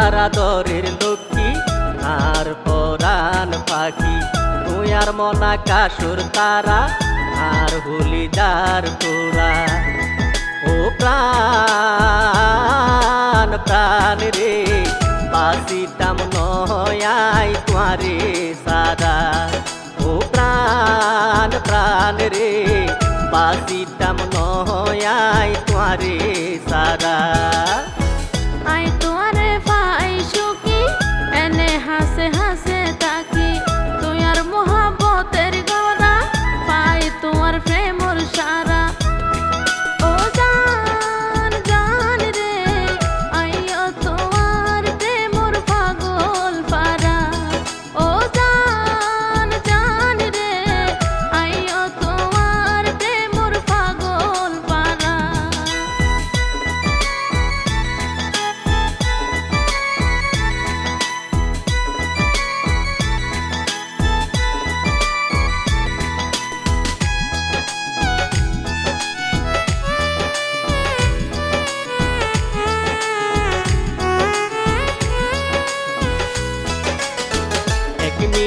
আর আদরের লক্ষ্মী আর পরাণ পাখি। তুই আর মনা কাসুর তারা আর হুলি যার তোরা ও প্রাণ প্রাণ রে, বাসিতাম নয়াই তোমারে সারা। ও প্রাণ প্রাণ রে, বাসিতাম নয়াই তোমারে हंस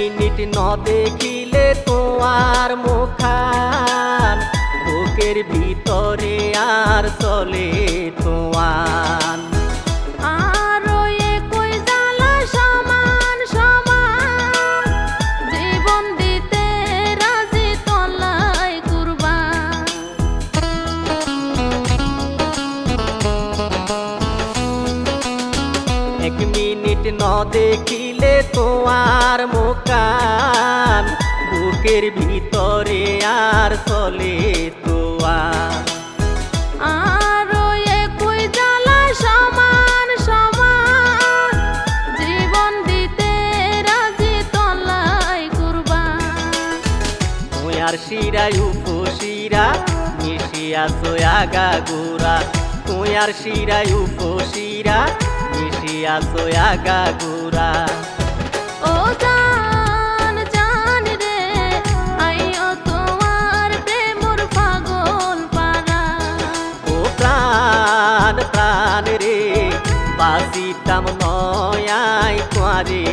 মিনিট ন দেখিলে তোমার মুখান। বুকের ভিতরে আর চলে তোমার এক মিনিট ন দেখিলে তোমার মুখান বুকের ভিতরে আর চলে তোমার। আরও একই জ্বালা সমান সমান জীবন দিতে রাজি তলাই কুরবান। তুই আর শিরায় উপশিরা মিশিয়া সোয়াগা গোরা তুই আর শিরায় উপশিরা মিশিয়া সোয়াগা গোরা বাসিতাম নয়াই তোয়ারে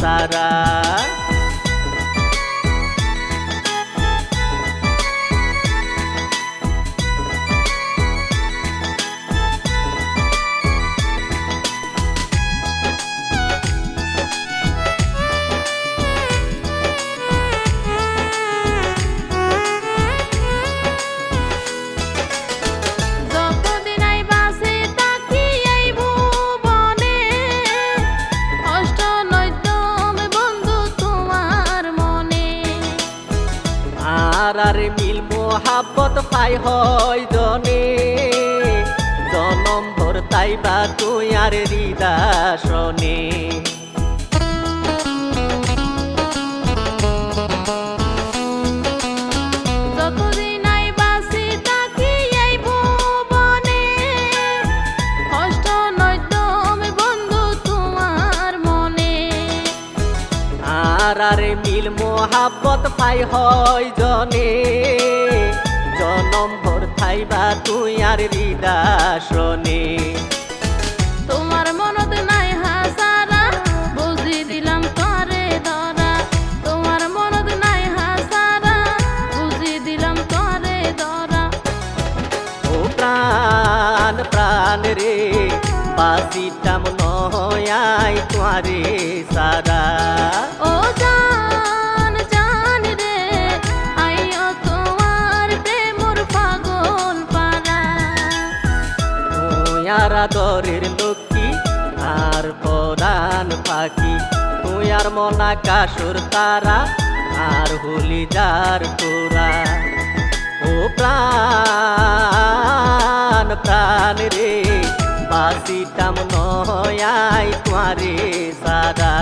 সারা। আর মিল মোহাবত পাই হয় জনে। জনম ভর তাইবা তুই আর হৃদাসনে মিল পাই হয় জনে। জনম ভর থাইবা তুই আর হৃদাসনে তোমার মনত নাই হাসারা বুঝি দিলাম তরে দরা। তোমার মনত নাই হাসারা বুঝি দিলাম তরে দরা। ও প্রাণ প্রাণ রে বাসিতাম নয়াই তোয়ারে সারা। ও জান আর আদরের লক্ষ্মী আর পরাণ পাখি। তুই আর মনা কাসুর তারা আর হুলি যার তোরা। ও প্রাণ প্রাণ রে, বাসিতাম নয়াই তোমারে সারা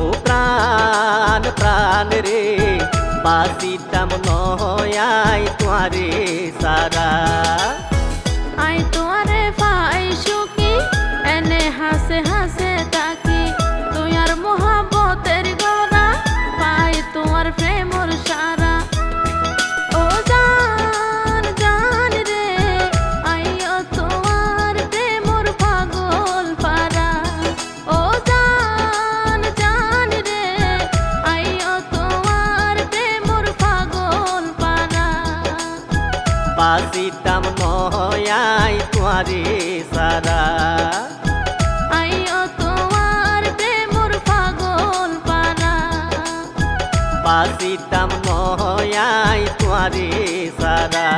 ও প্রাণ প্রাণ রে, বাসিতাম নয়াই তোমারে সারা আসিতাম নয়াই তোমারে সারা। আইও তোমার প্রেমর পাগল পানা বাসিতাম নয়াই তোমারে সারা।